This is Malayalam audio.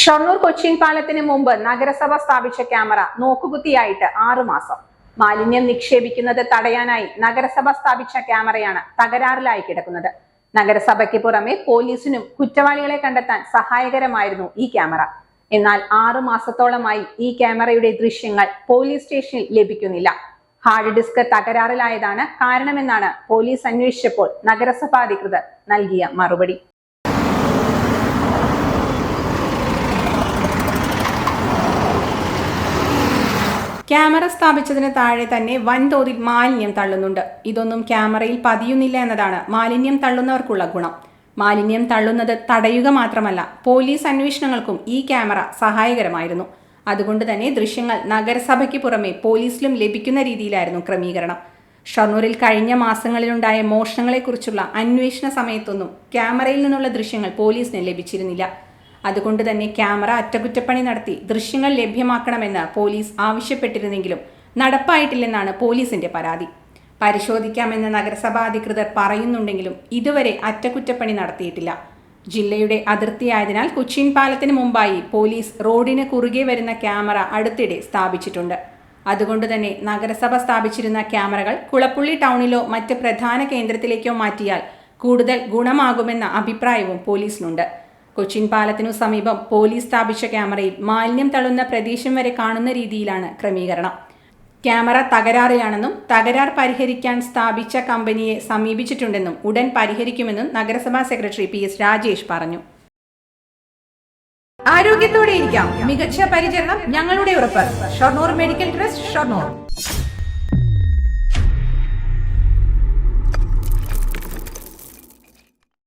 ഷൊർണൂർ കൊച്ചിൻ പാലത്തിന് മുമ്പ് നഗരസഭ സ്ഥാപിച്ച ക്യാമറ നോക്കുകുത്തിയായിട്ട് ആറുമാസം മാലിന്യം നിക്ഷേപിക്കുന്നത് തടയാനായി നഗരസഭ സ്ഥാപിച്ച ക്യാമറയാണ് തകരാറിലായി കിടക്കുന്നത്. നഗരസഭയ്ക്ക് പുറമെ പോലീസിനും കുറ്റവാളികളെ കണ്ടെത്താൻ സഹായകരമായിരുന്നു ഈ ക്യാമറ. എന്നാൽ ആറു മാസത്തോളമായി ഈ ക്യാമറയുടെ ദൃശ്യങ്ങൾ പോലീസ് സ്റ്റേഷനിൽ ലഭിക്കുന്നില്ല. ഹാർഡ് ഡിസ്ക് തകരാറിലായതാണ് കാരണമെന്നാണ് പോലീസ് അന്വേഷിച്ചപ്പോൾ നഗരസഭാ അധികൃതർ നൽകിയ മറുപടി. ക്യാമറ സ്ഥാപിച്ചതിന് താഴെ തന്നെ വൻതോതിൽ മാലിന്യം തള്ളുന്നുണ്ട്. ഇതൊന്നും ക്യാമറയിൽ പതിയുന്നില്ല എന്നതാണ് മാലിന്യം തള്ളുന്നവർക്കുള്ള ഗുണം. മാലിന്യം തള്ളുന്നത് തടയുക മാത്രമല്ല പോലീസ് അന്വേഷണങ്ങൾക്കും ഈ ക്യാമറ സഹായകരമായിരുന്നു. അതുകൊണ്ട് തന്നെ ദൃശ്യങ്ങൾ നഗരസഭയ്ക്ക് പുറമെ പോലീസിലും ലഭിക്കുന്ന രീതിയിലായിരുന്നു ക്രമീകരണം. ഷൊർണൂരിൽ കഴിഞ്ഞ മാസങ്ങളിലുണ്ടായ മോഷണങ്ങളെക്കുറിച്ചുള്ള അന്വേഷണ സമയത്തൊന്നും ക്യാമറയിൽ നിന്നുള്ള ദൃശ്യങ്ങൾ പോലീസിന് ലഭിച്ചിരുന്നില്ല. അതുകൊണ്ട് തന്നെ ക്യാമറ അറ്റകുറ്റപ്പണി നടത്തി ദൃശ്യങ്ങൾ ലഭ്യമാക്കണമെന്ന് പോലീസ് ആവശ്യപ്പെട്ടിരുന്നെങ്കിലും നടപ്പായിട്ടില്ലെന്നാണ് പോലീസിന്റെ പരാതി. പരിശോധിക്കാമെന്ന് നഗരസഭാ അധികൃതർ പറയുന്നുണ്ടെങ്കിലും ഇതുവരെ അറ്റകുറ്റപ്പണി നടത്തിയിട്ടില്ല. ജില്ലയുടെ അതിർത്തിയായതിനാൽ കൊച്ചിൻ പാലത്തിന് മുമ്പായി പോലീസ് റോഡിന് കുറുകെ വരുന്ന ക്യാമറ അടുത്തിടെ സ്ഥാപിച്ചിട്ടുണ്ട്. അതുകൊണ്ട് തന്നെ നഗരസഭ സ്ഥാപിച്ചിരുന്ന ക്യാമറകൾ കുളപ്പുള്ളി ടൗണിലോ മറ്റ് പ്രധാന കേന്ദ്രത്തിലേക്കോ മാറ്റിയാൽ കൂടുതൽ ഗുണമാകുമെന്ന അഭിപ്രായവും പോലീസിനുണ്ട്. കൊച്ചിൻ പാലത്തിനു സമീപം പോലീസ് സ്ഥാപിച്ച ക്യാമറയിൽ മാലിന്യം തള്ളുന്ന പ്രദേശം വരെ കാണുന്ന രീതിയിലാണ് ക്രമീകരണം. ക്യാമറ തകരാറിലാണെന്നും തകരാർ പരിഹരിക്കാൻ സ്ഥാപിച്ച കമ്പനിയെ സമീപിച്ചിട്ടുണ്ടെന്നും ഉടൻ പരിഹരിക്കുമെന്നും നഗരസഭാ സെക്രട്ടറി പി എസ് രാജേഷ് പറഞ്ഞു. ആരോഗ്യത്തോടെ ഇരിക്കാം മികച്ച പരിചരണം ഞങ്ങളുടെ ഉറപ്പ്. Shoranur medical trust Shoranur.